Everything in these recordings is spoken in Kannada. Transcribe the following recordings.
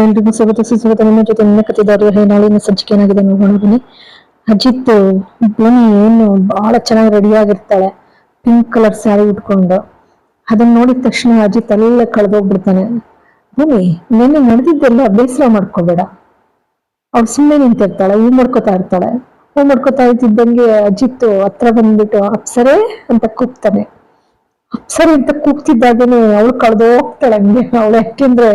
ಎಲ್ರಿಗೂ ಸ್ವಾಗತ ಸುಸ್ವಾಗತ ನಿಮ್ಮ ಜೊತೆ ಹೇ ನಾಳಿನ ಏನಾಗಿದೆ ನೋಡೋಣ ಬನ್ನಿ ಅಜಿತ್ ಭೂಮಿ ಏನು ಬಹಳ ಚೆನ್ನಾಗಿ ರೆಡಿ ಆಗಿರ್ತಾಳೆ. ಪಿಂಕ್ ಕಲರ್ ಸ್ಯಾರಿ ಉಟ್ಕೊಂಡು. ಅದನ್ನ ನೋಡಿದ ತಕ್ಷಣ ಅಜಿತ್ ಅಲ್ಲೇ ಕಳೆದೋಗ್ಬಿಡ್ತಾನೆ. ಭೂಮಿ ನಿನ್ನೆ ನಡೆದಿದ್ದೆಲ್ಲ ಬೇಸರ ಮಾಡ್ಕೋಬೇಡ. ಅವ್ಳು ಸುಮ್ಮನೆ ನಿಂತಿರ್ತಾಳೆ, ಹೂ ಮಾಡ್ಕೋತಾ ಇರ್ತಾಳೆ. ಹೂ ಮಾಡ್ಕೋತಾ ಇದ್ದಂಗೆ ಅಜಿತ್ ಹತ್ರ ಬಂದ್ಬಿಟ್ಟು, ಅಪ್ಸರೇ ಅಂತ ಕೂಗ್ತಾನೆ. ಅಪ್ಸರೆ ಅಂತ ಕೂಗ್ತಿದ್ದಾಗೇನೆ ಅವಳು ಕಳೆದು ಹೋಗ್ತಾಳೆ ಹಂಗೆ. ಅವಳು ಯಾಕೆಂದ್ರೆ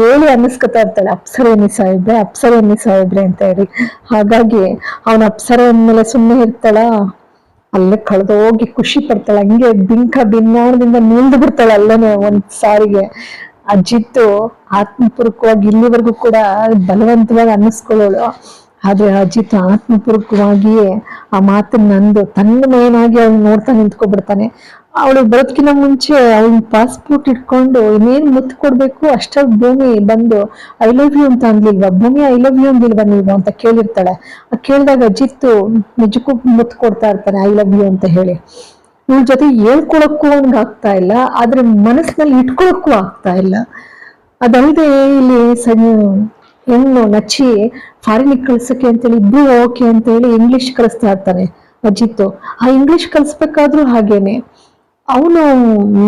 ಹೇಳಿ ಅನ್ನಿಸ್ಕೊತಾ ಇರ್ತಾಳೆ, ಅಪ್ಸರ ಸಾಹೇಬ್ರೆ ಸಾಯಿಬ್ರೆ ಅಪ್ಸರೆ ಅನ್ನಿ ಸಾಯಿಬ್ರೆ ಅಂತ ಹೇಳಿ. ಹಾಗಾಗಿ ಅವನ ಅಪ್ಸರ ಅಂದ್ಮೇಲೆ ಸುಮ್ಮನೆ ಇರ್ತಾಳ, ಅಲ್ಲೇ ಕಳೆದು ಹೋಗಿ ಖುಷಿ ಪಡ್ತಾಳೆ, ಹಂಗೆ ಬಿಂಕ ಬಿನ್ನಾಣದಿಂದ ನಿಲ್ದು ಬಿಡ್ತಾಳೆ ಅಲ್ಲೇನೆ ಒಂದ್ ಸಾರಿಗೆ. ಅಜ್ಜಿತ್ತು ಆತ್ಮಪೂರ್ವಕವಾಗಿ ಇಲ್ಲಿವರೆಗೂ ಕೂಡ ಬಲವಂತವಾಗಿ ಅನ್ನಿಸ್ಕೊಳ್ಳೋಳು. ಆದ್ರೆ ಅಜಿತ್ ಆತ್ಮಪೂರ್ವಕವಾಗಿಯೇ ಆ ಮಾತನ್ನ ನಂದು ತನ್ನ ಮೇನಾಗಿ ಅವನು ನೋಡ್ತಾ ನಿಂತ್ಕೊಬಿಡ್ತಾನೆ ಅವಳು ಬರೋದ್ಕಿಂತ ಮುಂಚೆ ಅವಳ ಪಾಸ್ಪೋರ್ಟ್ ಇಟ್ಕೊಂಡು ಇನ್ನೇನ್ ಮುತ್ತು ಕೊಡ್ಬೇಕು ಅಷ್ಟಾಗಿ ಭೂಮಿ ಬಂದು ಐ ಲವ್ ಯು ಅಂತ ಅಂದ್ಲಿಲ್ವಾ? ಭೂಮಿ ಐ ಲವ್ ಯು ಅಂದಿಲ್ವಾ ನೀವು ಅಂತ ಕೇಳಿರ್ತಾಳೆ. ಆ ಕೇಳಿದಾಗ ಅಜಿತ್ತು ನಿಜಕ್ಕೂ ಮುತ್ತು ಕೊಡ್ತಾ ಇರ್ತಾನೆ ಐ ಲವ್ ಯು ಅಂತ ಹೇಳಿ. ಇವ್ರ ಜೊತೆ ಹೇಳ್ಕೊಳಕ್ಕೂ ಅವ್ನಿಗೆ ಆಗ್ತಾ ಇಲ್ಲ, ಆದ್ರೆ ಮನಸ್ಸಿನಲ್ಲಿ ಇಟ್ಕೊಳಕ್ಕೂ ಆಗ್ತಾ ಇಲ್ಲ. ಅದಲ್ಲದೆ ಇಲ್ಲಿ ಸಣ್ಣ ಹೆಣ್ಣು ನಚ್ಚಿ ಫಾರಿನಿಗೆ ಕಳ್ಸಕ್ಕೆ ಅಂತೇಳಿ ಇಬ್ರು ಓಕೆ ಅಂತ ಹೇಳಿ ಇಂಗ್ಲಿಷ್ ಕಲಿಸ್ತಾ ಇರ್ತಾನೆ ಅಜಿತ್ತು. ಆ ಇಂಗ್ಲಿಷ್ ಕಲಿಸ್ಬೇಕಾದ್ರೂ ಹಾಗೇನೆ. ಅವನು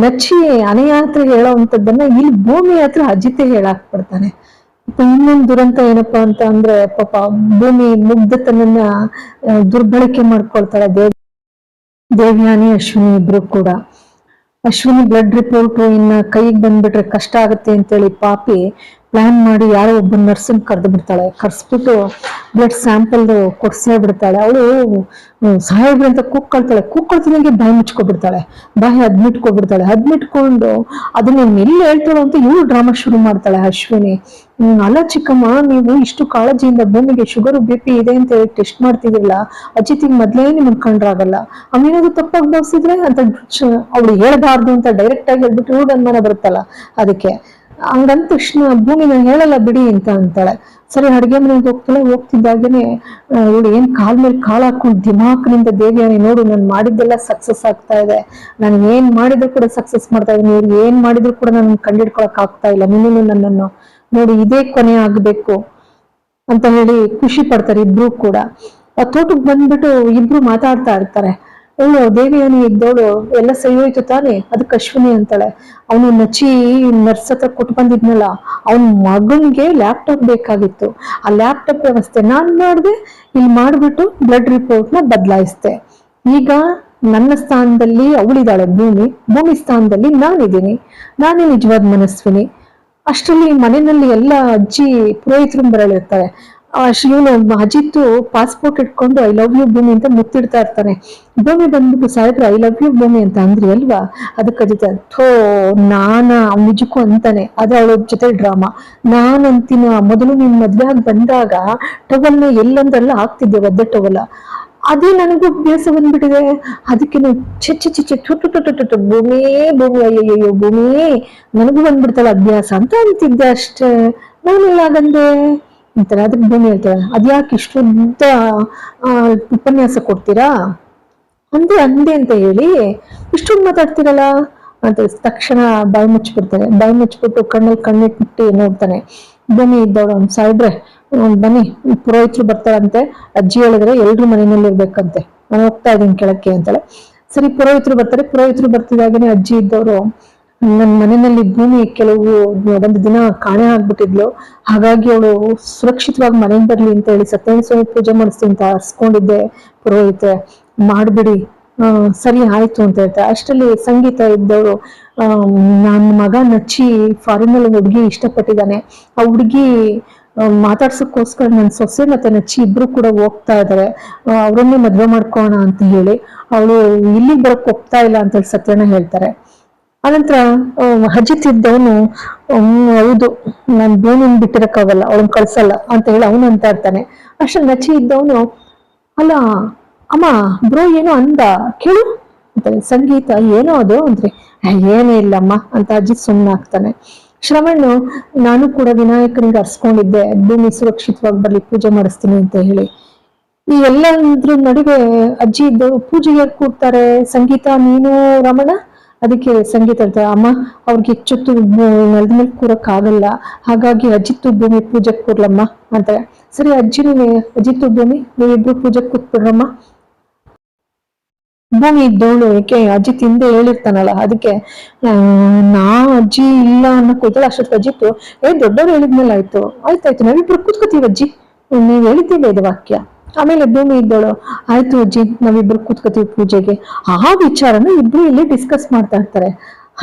ನಚ್ಚಿ ಅನೆಯ ಹತ್ರ ಹೇಳೋವಂಥದ್ದನ್ನ ಇಲ್ಲಿ ಭೂಮಿ ಹತ್ರ ಅಜಿತೆ ಹೇಳಾಕ್ ಬಿಡ್ತಾನೆ ಇನ್ನೊಂದು ದುರಂತ ಏನಪ್ಪಾ ಅಂತ ಅಂದ್ರೆ ಪಾಪ ಭೂಮಿ ಮುಗ್ಧತನನ್ನ ದುರ್ಬಳಕೆ ಮಾಡ್ಕೊಳ್ತಾಳೆ ದೇವ್, ದೇವ್ಯಾನಿ, ಅಶ್ವಿನಿ ಇಬ್ರು ಕೂಡ. ಅಶ್ವಿನಿ ಬ್ಲಡ್ ರಿಪೋರ್ಟ್ ಇನ್ನ ಕೈಗೆ ಬಂದ್ಬಿಟ್ರೆ ಕಷ್ಟ ಆಗುತ್ತೆ ಅಂತೇಳಿ ಪಾಪಿ ಪ್ಲಾನ್ ಮಾಡಿ ಯಾರೋ ಒಬ್ಬ ನರ್ಸನ್ ಕರೆದು ಬಿಡ್ತಾಳೆ, ಕರ್ಸ್ಬಿಟ್ಟು ಬ್ಲಡ್ ಸ್ಯಾಂಪಲ್ ಕೊಡ್ಸೇ ಬಿಡ್ತಾಳೆ. ಅವಳು ಸಾಹೇಬ್ರೆ ಅಂತ ಕೂಕ್ಕೊಳ್ತಾಳೆ ಕೂಕ್ಕೊಳ್ತಿದಂಗೆ ಬಾಯಿ ಮುಚ್ಕೊಬಿಡ್ತಾಳೆ. ಬಾಯಿ ಅದ್ಮಿಟ್ಕೊಬಿಡ್ತಾಳೆ. ಅದ್ಮಿಟ್ಕೊಂಡು ಅದನ್ನ ಎಲ್ಲಿ ಹೇಳ್ತಾಳೋ ಅಂತ ಇವಳು ಡ್ರಾಮಾ ಶುರು ಮಾಡ್ತಾಳೆ ಅಶ್ವಿನಿ. ಅಲ್ಲ ಚಿಕ್ಕಮ್ಮ, ನೀವು ಇಷ್ಟು ಕಾಳಜಿಯಿಂದ ಭೂಮಿಗೆ ಶುಗರ್ ಬಿ ಪಿ ಇದೆ ಅಂತ ಹೇಳಿ ಟೆಸ್ಟ್ ಮಾಡ್ತಿದಿಲ್ಲ ಅಜಿತಿಗೆ ಮೊದ್ಲೇ ನಿಮ್ ಕಂಡ್ರಾಗಲ್ಲ. ಅವನೇನಾದ್ರು ತಪ್ಪಾಗಿ ಭಾವಿಸಿದ್ರೆ ಅಂತ ಅವಳು ಹೇಳ್ಬಾರ್ದು ಅಂತ ಡೈರೆಕ್ಟ್ ಆಗಿ ಹೇಳ್ಬಿಟ್ಟು ಇವ್ಳು ಅನುಮಾನ ಬರುತ್ತಲ್ಲ. ಅದಕ್ಕೆ ಹಂಗಂದ ತಕ್ಷಣ ಭೂಮಿ ನಾನು ಹೇಳಲ್ಲ ಬಿಡಿ ಅಂತ ಅಂತಾಳೆ. ಸರಿ, ಅಡುಗೆ ಮನೆಗೆ ಹೋಗ್ತಾಳೆ ಹೋಗ್ತಿದ್ದಾಗೇನೆ ಇವಳು ಏನ್ ಕಾಲ್ ಮೇಲೆ ಕಾಲ್ ಹಾಕೊಂಡು ದಿಮಾಕ್ನಿಂದ ದೇವಿಯಾನಿ ನೋಡು, ನಾನು ಮಾಡಿದ್ದೆಲ್ಲ ಸಕ್ಸಸ್ ಆಗ್ತಾ ಇದೆ. ನಾನು ಏನ್ ಮಾಡಿದ್ರು ಕೂಡ ಸಕ್ಸಸ್ ಮಾಡ್ತಾ ಇದ್ದೀನಿ. ಇವ್ರು ಏನ್ ಮಾಡಿದ್ರು ಕೂಡ ನಾನು ಕಂಡಿಡ್ಕೊಳಕ್ ಆಗ್ತಾ ಇಲ್ಲ. ನೀನು ನನ್ನನ್ನು ನೋಡಿ, ಇದೇ ಕೊನೆ ಆಗ್ಬೇಕು ಅಂತ ಹೇಳಿ ಖುಷಿ ಪಡ್ತಾರೆ ಇಬ್ರು ಕೂಡ. ಆ ತೋಟಕ್ಕೆ ಬಂದ್ಬಿಟ್ಟು ಇಬ್ರು ಮಾತಾಡ್ತಾ ಇರ್ತಾರೆ. ಅವಳು ದೇವಿಯಾನಿ ಇದ್ದವಳು ಎಲ್ಲ ಸರಿ ಹೋಯ್ತು ತಾನೆ? ಅದಕ್ಕೆ ಅಶ್ವಿನಿ ಅಂತಾಳೆ. ಅವನು ನಚ್ಚಿ ನರ್ಸ್ ಹತ್ರ ಕೊಟ್ಟು ಬಂದಿದ್ನಲ್ಲ, ಅವನ ಮಗನ್ಗೆ ಲ್ಯಾಪ್ಟಾಪ್ ಬೇಕಾಗಿತ್ತು. ಆ ಲ್ಯಾಪ್ಟಾಪ್ ವ್ಯವಸ್ಥೆ ನಾನ್ ಮಾಡಿದೆ, ಇಲ್ಲಿ ಮಾಡ್ಬಿಟ್ಟು ಬ್ಲಡ್ ರಿಪೋರ್ಟ್ನ ಬದಲಾಯಿಸ್ದೆ. ಈಗ ನನ್ನ ಸ್ಥಾನದಲ್ಲಿ ಅವಳಿದ್ದಾಳೆ ಭೂಮಿ ಭೂಮಿ ಸ್ಥಾನದಲ್ಲಿ ನಾನಿದ್ದೀನಿ. ನಾನೇ ನಿಜವಾದ ಮನಸ್ವಿನಿ. ಅಷ್ಟರಲ್ಲಿ ಮನೆಯಲ್ಲಿ ಎಲ್ಲ ಅಜ್ಜಿ ಪುರೋಹಿತರು ಬರಲಿರ್ತಾರೆ. ಇವನು ಅಜಿತ್ತು ಪಾಸ್ಪೋರ್ಟ್ ಇಟ್ಕೊಂಡು ಐ ಲವ್ ಯು ಭೂಮಿ ಅಂತ ಮುತ್ತಿಡ್ತಾ ಇರ್ತಾನೆ. ಭೂಮಿ ಬಂದ್ಬಿಟ್ಟು ಸಾಯಿದ್ರು ಐ ಲವ್ ಯು ಭೂಮಿ ಅಂತ ಅಂದ್ರಿ ಅಲ್ವಾ? ಅದಕ್ಕೆ ಅದಕ್ಕೆ ಥೋ, ನಾನ ನಿಜಕ್ಕೂ ಅಂತಾನೆ. ಅದು ಅವಳ ಜೊತೆ ಡ್ರಾಮಾ ನಾನ್ ಅಂತಿನ ಮೊದಲು ನಿನ್ ಮದ್ವೆ ಆಗಿ ಬಂದಾಗ ಟವಲ್ನ ಎಲ್ಲಂದ್ರೆಲ್ಲ ಹಾಕ್ತಿದ್ದೆ, ಒದ್ದೆ ಟವಲ ಅದೇ ನನಗೂ ಅಭ್ಯಾಸ ಬಂದ್ಬಿಟ್ಟಿದೆ. ಅದಕ್ಕೆ ನಾವು ಚೆ ತುಟ್ಟು ತುಟ್ಟು ಭೂಮಿ ಭೂಮಿ ಅಯ್ಯಯ್ಯೋ ಭೂಮಿ. ನನಗೂ ಬಂದ್ಬಿಡ್ತಲ್ಲ ಅಭ್ಯಾಸ ಅಂತ ಅಂತಿದ್ದೆ ಅಷ್ಟೇ. ನಾನೆಲ್ಲ ಆಗಂದೆ ಅಂತಾರೆ. ಅದಕ್ಕೆ ಭೂಮಿ ಹೇಳ್ತಾರೆ ಅದ್ಯಾಕೆ ಇಷ್ಟು ಉದ್ದ ಆ, ಉಪನ್ಯಾಸ ಕೊಡ್ತೀರಾ? ಅಂದೆ ಅಂದೆ ಅಂತ ಹೇಳಿ ಇಷ್ಟೊಂದು ಮಾತಾಡ್ತೀರಲ್ಲ? ಅಂತ ತಕ್ಷಣ ಬಾಯಿ ಮುಚ್ಚಿಬಿಡ್ತಾರೆ ಬಾಯಿ ಮುಚ್ಚಿಬಿಟ್ಟು ಕಣ್ಣಲ್ಲಿ ಕಣ್ಣಿಟ್ಬಿಟ್ಟು ನೋಡ್ತಾನೆ ಬನ್ನಿ ಇದ್ದವಳು ಸಾಯಿಬ್ರೆ ಬನ್ನಿ ಪುರೋಹಿತರು ಬರ್ತಾರಂತೆ ಅಜ್ಜಿ ಹೇಳಿದ್ರೆ ಎಲ್ರು ಮನೆಯಲ್ಲಿ ಇರ್ಬೇಕಂತೆ ನಾನು ಹೋಗ್ತಾ ಇದ್ದೀನಿ ಕೆಳಕ್ಕೆ ಅಂತೇಳಿ. ಸರಿ ಪುರೋಹಿತರು ಬರ್ತಾರೆ. ಪುರೋಹಿತರು ಬರ್ತಿದಾಗನೇ ಅಜ್ಜಿ ಇದ್ದವರು ನನ್ನ ಮನೆಯಲ್ಲಿ ಭೂಮಿ ಕೆಲವು ಒಂದು ದಿನ ಕಾಣೆ ಆಗ್ಬಿಟ್ಟಿದ್ಲು. ಹಾಗಾಗಿ ಅವಳು ಸುರಕ್ಷಿತವಾಗಿ ಮನೆಗೆ ಬರ್ಲಿ ಅಂತ ಹೇಳಿ ಸತ್ಯನಾರಾಯಣ ಸ್ವಾಮಿ ಪೂಜೆ ಮಾಡಿಸ್ತೀನಿ ಅಂತ ಹರ್ಸ್ಕೊಂಡಿದ್ದೆ ಪುರೋಹಿತೆ, ಮಾಡ್ಬಿಡಿ. ಸರಿ ಆಯ್ತು ಅಂತ ಹೇಳ್ತಾರೆ ಅಷ್ಟರಲ್ಲಿ ಸಂಗೀತ ಇದ್ದವಳು ನನ್ನ ಮಗ ನಚ್ಚಿ ಫಾರಿನ್ ಅಲ್ಲಿ ಹುಡುಗಿ ಇಷ್ಟಪಟ್ಟಿದ್ದಾನೆ. ಆ ಹುಡುಗಿ ಮಾತಾಡ್ಸಕ್ಕೋಸ್ಕರ ನನ್ನ ಸೊಸೆ ಮತ್ತೆ ನಚ್ಚಿ ಇಬ್ರು ಕೂಡ ಹೋಗ್ತಾ ಇದಾರೆ. ಅವರನ್ನೇ ಮದುವೆ ಮಾಡ್ಕೋಣ ಅಂತ ಹೇಳಿ. ಅವಳು ಇಲ್ಲಿಗೆ ಬರಕ್ ಹೋಗ್ತಾ ಇಲ್ಲ ಅಂತ ಹೇಳಿ ಸತ್ಯನ ಹೇಳ್ತಾರೆ. ಅನಂತರ ಅಜಿತ್ ಇದ್ದವನು ಹೌದು, ನಾನು ಭೂಮಿನ ಬಿಟ್ಟಿರಕ್ಕಾಗಲ್ಲ ಅವಳನ್ನ ಕಳ್ಸಲ್ಲ ಅಂತ ಹೇಳಿ ಅವನು ಅಂತ ಇರ್ತಾನೆ. ಅಷ್ಟ ನಚಿ ಇದ್ದವನು, ಅಲ್ಲ, ಅಮ್ಮ, ಬ್ರೋ ಏನೋ ಅಂದ, ಕೇಳು ಅಂತ ಸಂಗೀತ, ಏನೋ ಅದು? ಅಂದ್ರೆ ಏನೇ ಇಲ್ಲಮ್ಮ ಅಂತ ಅಜಿತ್ ಸುಮ್ಮನೆ ಆಗ್ತಾನೆ. ಶ್ರವಣ್ ನಾನು ಕೂಡ ವಿನಾಯಕನಿಗೆ ಅರ್ಸ್ಕೊಂಡಿದ್ದೆ, ಭೂಮಿ ಸುರಕ್ಷಿತವಾಗಿ ಬರ್ಲಿ ಪೂಜೆ ಮಾಡಿಸ್ತೀನಿ ಅಂತ ಹೇಳಿ. ಈ ಎಲ್ಲದ್ರ ನಡುವೆ ಅಜ್ಜಿ ಇದ್ದವರು ಪೂಜೆಗೆ ಕೂಡ್ತಾರೆ ಸಂಗೀತ ನೀನು ರಮಣ? ಅದಕ್ಕೆ ಸಂಗೀತ ಅಂತ, ಅಮ್ಮ, ಅವ್ರಿಗೆ ಹೆಚ್ಚೊತ್ತು ನೆಲದ ಮೇಲೆ ಕೂರಕ್ ಆಗಲ್ಲ ಹಾಗಾಗಿ ಅಜಿತ್ತು ಭೂಮಿ ಪೂಜೆ ಕೊಡ್ಲಮ್ಮ ಅಂತಾರೆ ಸರಿ ಅಜ್ಜಿ ನೀವೇ ಅಜಿತ್ತು ಭೂಮಿ ನೀವಿಬ್ರು ಪೂಜೆ ಕೂತ್ಬಿಡ್ರಮ್ಮ. ಭೂಮಿ ಇದ್ದವಳು ಏಕೆ? ಅಜ್ಜಿ ತಿಂದೆ ಹೇಳಿರ್ತಾನಲ್ಲ, ಅದಕ್ಕೆ ನಾ ಅಜ್ಜಿ ಇಲ್ಲ ಅನ್ನೋ ಕೂತಲ್ಲ ಅಷ್ಟೊತ್ತು ಅಜ್ಜಿತ್ತು ಏ, ದೊಡ್ಡವ್ರು ಹೇಳಿದ್ಮೇಲೆ ಆಯ್ತು. ಆಯ್ತಾಯ್ತು, ನಾವಿಬ್ರು ಕೂತ್ಕೋತೀವಿ ಅಜ್ಜಿ. ನೀವ್ ಇದು ವಾಕ್ಯ. ಆಮೇಲೆ ಭೂಮಿ ಇದ್ದಾಳು. ಆಯ್ತು ಅಜ್ಜಿ, ನಾವಿಬ್ರು ಕೂತ್ಕೋತೀವಿ ಪೂಜೆಗೆ. ಆ ವಿಚಾರನ ಇಬ್ರು ಇಲ್ಲಿ ಡಿಸ್ಕಸ್ ಮಾಡ್ತಾ ಇರ್ತಾರೆ.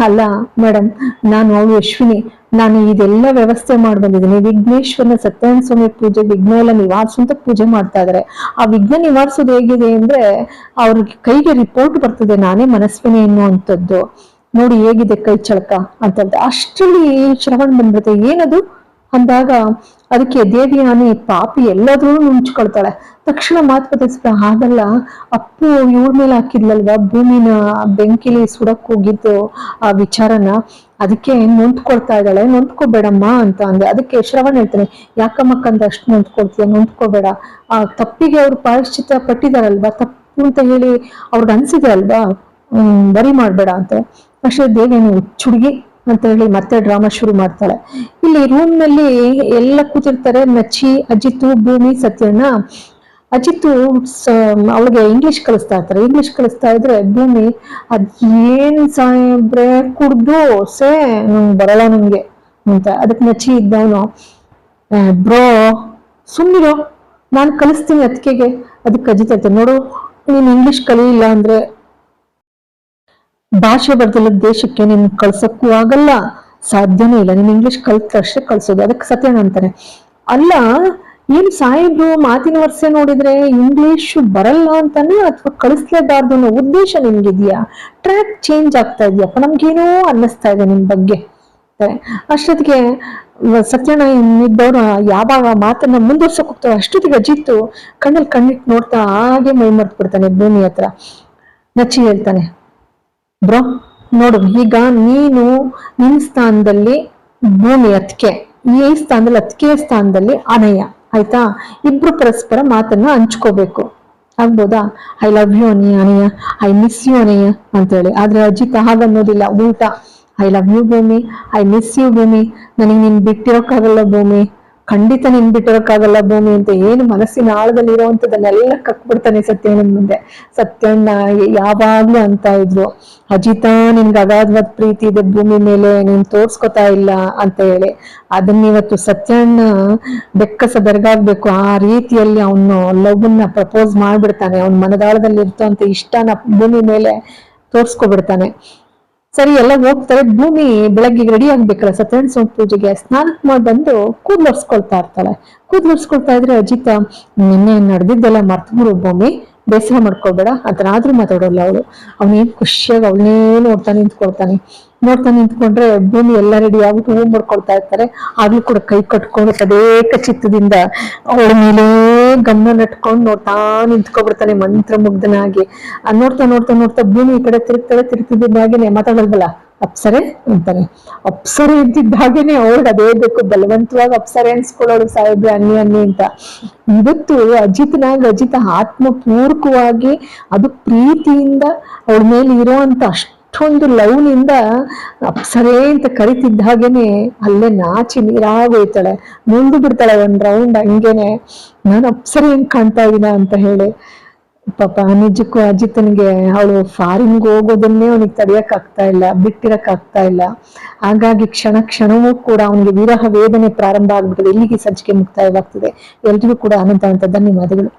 ಅಲ್ಲ ಮೇಡಮ್ ನಾನು ಅವಳು ಅಶ್ವಿನಿ. ನಾನು ಇದೆಲ್ಲ ವ್ಯವಸ್ಥೆ ಮಾಡಿ ಬಂದಿದ್ದೀನಿ ವಿಘ್ನೇಶ್ವರನ ಸತ್ಯನಾರಾಯಣ ಸ್ವಾಮಿ ಪೂಜೆ, ವಿಘ್ನ ಎಲ್ಲ ನಿವಾರಿಸುವಂತ ಪೂಜೆ ಮಾಡ್ತಾ ಇದಾರೆ ಆ ವಿಘ್ನ ನಿವಾರಿಸೋದು ಹೇಗಿದೆ ಅಂದ್ರೆ ಅವ್ರ ಕೈಗೆ ರಿಪೋರ್ಟ್ ಬರ್ತದೆ, ನಾನೇ ಮನಸ್ವಿನಿ ಅನ್ನುವಂಥದ್ದು. ನೋಡಿ ಹೇಗಿದೆ ಕೈ ಚಳಕ ಅಂತ ಅಷ್ಟರಲ್ಲಿ ಶ್ರವಣ್ ಬಂದ್ಬಿಡುತ್ತೆ. ಏನದು? ಅಂದಾಗ ಅದಕ್ಕೆ ದೇವಿ ಆನೆ ಪಾಪಿ ಎಲ್ಲಾದ್ರೂ ನುಂಚ್ಕೊಳ್ತಾಳೆ. ತಕ್ಷಣ ಮಾತುಕತೆ ಹಾಗಲ್ಲ ಅಪ್ಪು ಇವ್ರ ಮೇಲೆ ಹಾಕಿದ್ಲಲ್ವಾ? ಭೂಮಿನ ಬೆಂಕಿಲಿ ಸುಡಕ್ ಹೋಗಿದ್ದು ಆ ವಿಚಾರನ. ಅದಕ್ಕೆ ನೊಂದ್ಕೊಳ್ತಾ ಇದ್ದಾಳೆ. ನೊಂದ್ಕೋಬೇಡಮ್ಮ ಅಂತ ಅಂದೆ. ಅದಕ್ಕೆ ಶ್ರವಣ ಹೇಳ್ತಾನೆ ಯಾಕಮ್ಮಕ್ಕಂದ ಅಷ್ಟು ನೊಂದ್ಕೊಳ್ತೀಯ ನೊಂದ್ಕೋಬೇಡ. ಆ ತಪ್ಪಿಗೆ ಅವ್ರು ಪ್ರಾಯಶ್ಚಿತ ಪಟ್ಟಿದಾರಲ್ವಾ? ತಪ್ಪು ಅಂತ ಹೇಳಿ ಅವ್ರಿಗೆ ಅನ್ಸಿದೆ ಅಲ್ವಾ? ಹ್ಮ್, ಬರಿ ಮಾಡ್ಬೇಡ ಅಂತ. ಅಷ್ಟೇ ದೇವೇನು ಹುಚ್ಚುಡುಗಿ. ಅಂತ ಹೇಳಿ ಮತ್ತೆ ಡ್ರಾಮಾ ಶುರು ಮಾಡ್ತಾಳೆ. ಇಲ್ಲಿ ರೂಮ್ನಲ್ಲಿ ಎಲ್ಲ ಕೂತಿರ್ತಾರೆ ನಚ್ಚಿ ಅಜಿತು, ಭೂಮಿ, ಸತ್ಯಣ್ಣ. ಅಜಿತು ಅವಳಿಗೆ ಇಂಗ್ಲಿಷ್ ಕಲಿಸ್ತಾ ಇರ್ತಾರೆ. ಇಂಗ್ಲಿಷ್ ಕಲಿಸ್ತಾ ಇದ್ರೆ ಭೂಮಿ, ಅದ್ ಏನ್ ಕುಡ್ದು ಸೇ, ನಂಗೆ ಬರಲ್ಲ ನಂಗೆ ಅಂತ. ಅದಕ್ಕೆ ನಚ್ಚಿ ಇದ್ದವನು ಬ್ರೋ ಸುಮ್ಮಿರೋ ನಾನು ಕಲಿಸ್ತೀನಿ ಅದಕ್ಕೆಗೆ ಅದಕ್ಕೆ ಅಜಿತ್ ಹೇಳ್ತಾರೆ ನೋಡು, ನೀನು ಇಂಗ್ಲಿಷ್ ಕಲಿಯಿಲ್ಲ ಅಂದ್ರೆ ಭಾಷೆ ಬರ್ದಿಲ್ಲ, ದೇಶಕ್ಕೆ ನಿನ್ ಕಳ್ಸಕ್ಕೂ ಆಗಲ್ಲ. ಸಾಧ್ಯನೇ ಇಲ್ಲ. ನೀನ್ ಇಂಗ್ಲಿಷ್ ಕಲ್ತಷ್ಟೇ ಕಳ್ಸೋದು. ಅದಕ್ಕೆ ಸತ್ಯನ ಅಂತಾನೆ ಅಲ್ಲ, ಏನ್ ಸಾಹೇಬ್ರು ಮಾತಿನ ವರ್ಷೆ ನೋಡಿದ್ರೆ ಇಂಗ್ಲಿಷ್ ಬರಲ್ಲ ಅಂತಾನೆ ಅಥವಾ ಕಳಿಸ್ಲೇಬಾರ್ದು ಅನ್ನೋ ಉದ್ದೇಶ ನಿಮ್ಗಿದ್ಯಾ? ಟ್ರ್ಯಾಕ್ ಚೇಂಜ್ ಆಗ್ತಾ ಇದೆಯಪ್ಪ ನಮ್ಗೇನೋ ಅನ್ನಿಸ್ತಾ ಇದೆ ನಿಮ್ ಬಗ್ಗೆ. ಅಷ್ಟೊತ್ತಿಗೆ ಸತ್ಯನ ಇದ್ದವ್ರು ಯಾವಾಗ ಮಾತನ್ನ ಮುಂದುವರ್ಸಕ್ ಹೋಗ್ತಾವ ಅಷ್ಟೊತ್ತಿಗೆ ಅಜಿತ್ತು ಕಣ್ಣಲ್ಲಿ ಕಣ್ಣಿಟ್ಟು ನೋಡ್ತಾ ಹಾಗೆ ಮೈ ಮರ್ತ್ ಬಿಡ್ತಾನೆ ಭೂಮಿ ಹತ್ರ. ನಚ್ಚಿ ಹೇಳ್ತಾನೆ. ಬ್ರೋ, ನೋಡು, ಈಗ ನೀನು ನಿನ್ ಸ್ಥಾನದಲ್ಲಿ ಭೂಮಿ ಅತ್ಕೆ ಈ ಸ್ಥಾನದಲ್ಲಿ ಅತ್ಕೆಯ ಸ್ಥಾನದಲ್ಲಿ ಅನಯ್ಯ, ಆಯ್ತಾ? ಇಬ್ರು ಪರಸ್ಪರ ಮಾತನ್ನ ಹಂಚ್ಕೋಬೇಕು. ಆಗ್ಬೋದಾ? I love you Anayya Anayya I miss you Anayya ಅಂತೇಳಿ ಆದ್ರೆ ಅಜಿತ್ ಹಾಗನ್ನೋದಿಲ್ಲ ಉಲ್ಟಾ. I love you Bhoomi I miss you Bhoomi, ನನಗೆ ನೀನ್ ಬಿಟ್ಟಿರೋಕ್ಕಾಗಲ್ಲ ಭೂಮಿ. ಖಂಡಿತ ನಿನ್ ಬಿಟ್ಟಿರೋಕ್ಕಾಗಲ್ಲ ಭೂಮಿ ಅಂತ ಏನು ಮನಸ್ಸಿನ ಆಳದಲ್ಲಿ ಇರೋವಂಥದ್ದನ್ನೆಲ್ಲ ಕಕ್ಬಿಡ್ತಾನೆ ಸತ್ಯಣ್ಣನ ಮುಂದೆ. ಸತ್ಯಣ್ಣ ಯಾವಾಗ್ಲೂ ಅಂತ ಇದ್ರು, ಅಜಿತಾ, ನಿನ್ಗೆ ಅಗಾಧವಾದ ಪ್ರೀತಿ ಇದೆ, ಭೂಮಿ ಮೇಲೆ ನೀನ್ ತೋರ್ಸ್ಕೊತಾ ಇಲ್ಲ ಅಂತ ಹೇಳಿ. ಅದನ್ನ ಇವತ್ತು ಸತ್ಯಣ್ಣ ಬೆಕ್ಕಸ ಬೆರಗಾಗ್ಬೇಕು. ಆ ರೀತಿಯಲ್ಲಿ ಅವನು ಲವ್ನ ಪ್ರಪೋಸ್ ಮಾಡ್ಬಿಡ್ತಾನೆ. ಅವ್ನ ಮನದಾಳದಲ್ಲಿ ಇರ್ತಂತ ಇಷ್ಟನ ಭೂಮಿ ಮೇಲೆ ತೋರ್ಸ್ಕೊಬಿಡ್ತಾನೆ. ಸರಿ, ಎಲ್ಲ ಹೋಗ್ತಾರೆ. ಭೂಮಿ ಬೆಳಗ್ಗೆ ರೆಡಿ ಆಗ್ಬೇಕಲ್ಲ ಸತ್ಯನಾರಾಯಣ ಸ್ವಾಮಿ ಪೂಜೆಗೆ. ಸ್ನಾನ ಮಾಡಿ ಬಂದು ಕೂದ್ಲು ಒರ್ಸ್ಕೊಳ್ತಾ ಇರ್ತಾಳೆ. ಕೂದ್ಲು ಒರ್ಸ್ಕೊಳ್ತಾ ಇದ್ರೆ ಅಜಿತ, ನಿನ್ನೆ ನಡೆದಿದ್ದೆಲ್ಲ ಮೂರು ಭೂಮಿ. ಬೇಸರ ಮಾಡ್ಕೊಳ್ಬೇಡ ಅದನ್ನಾದ್ರೂ ಮಾತಾಡೋಲ್ಲ ಅವಳು. ಅವನೇನ್ ಖುಷಿಯಾಗಿ ಅವಳನ್ನೇ ನೋಡ್ತಾನೆ ನಿಂತ್ಕೊಳ್ತಾನೆ. ನೋಡ್ತಾ ನಿಂತ್ಕೊಂಡ್ರೆ ಭೂಮಿ ಎಲ್ಲ ರೆಡಿ ಆಗುತ್ತೆ ಹೂ ಮಾಡ್ಕೊಳ್ತಾ ಇರ್ತಾರೆ. ಆಗ್ಲೂ ಕೂಡ ಕೈ ಕಟ್ಕೊಂಡು ಸದೇಕ ಚಿತ್ತದಿಂದ ಅವಳ ಮೇಲೆ ಗಮನ ನಟ್ಕೊಂಡು ನೋಡ್ತಾ ನಿಂತ್ಕೊಬಿಡ್ತಾನೆ ಮಂತ್ರ ಮುಗ್ಧನಾಗಿ ನೋಡ್ತಾ ನೋಡ್ತಾ ನೋಡ್ತಾ ಭೂಮಿ ಈ ಕಡೆ ತಿರುಗ್ತಾಳೆ ತಿರುಗ್ತಿದ್ದಾಗೇನೆ ಮಾತಾಡಲ್ವಲ್ಲ? ಅಪ್ಸರೆ ಅಂತಾನೆ ಅಪ್ಸರೆ ಅಂತಿದ್ದಾಗೇನೆ ಅವಳು ಅದೇ ಬೇಕು, ಬಲವಂತವಾಗಿ ಅಪ್ಸರೆ ಅನ್ಸ್ಕೊಳ್ಳೋಳು ಸಾಹೇಬ್ರೆ, ಅನ್ನಿ ಅನ್ನಿ ಅಂತ. ಇವತ್ತು ಅಜಿತ್ನಾಗ ಅಜಿತ ಆತ್ಮ ಪೂರ್ವಕವಾಗಿ ಅದು ಪ್ರೀತಿಯಿಂದ ಅವಳ ಮೇಲೆ ಇರೋಂತ ಅಷ್ಟೊಂದು ಲವ್ನಿಂದ ಅಪ್ಸರೆ ಅಂತ ಕರಿತಿದ್ದ ಹಾಗೇನೆ ಅಲ್ಲೇ ನಾಚಿ ನೀರಾಗೋಯ್ತಾಳೆ ಮುಂದು ಬಿಡ್ತಾಳೆ ಒಂದ್ ರೌಂಡ್ ಹಂಗೇನೆ. ನಾನು ಅಪ್ಸರೆ ಹೆಂಗ್ ಕಾಣ್ತಾ ಇದ್ದೀನ ಅಂತ ಹೇಳಿ. ಪಾಪ ನಿಜಕ್ಕೂ ಅಜಿತನಿಗೆ ಅವಳು ಫಾರಿನ್ಗೆ ಹೋಗೋದನ್ನೇ ಅವನಿಗೆ ತಡೆಯಕ್ ಆಗ್ತಾ ಇಲ್ಲ, ಬಿಟ್ಟಿರಕ್ ಆಗ್ತಾ ಇಲ್ಲ. ಹಾಗಾಗಿ ಕ್ಷಣ ಕ್ಷಣವೂ ಕೂಡ ಅವನಿಗೆ ವಿರಹ ವೇದನೆ ಪ್ರಾರಂಭ ಆಗ್ಬಿಟ್ಟಿದೆ. ಇಲ್ಲಿಗೆ ಸಂಚಿಕೆ ಮುಕ್ತಾಯವಾಗ್ತದೆ. ಎಲ್ರಿಗೂ ಕೂಡ ಅನಂತ ಅಂತ ಧನ್ಯವಾದಗಳು.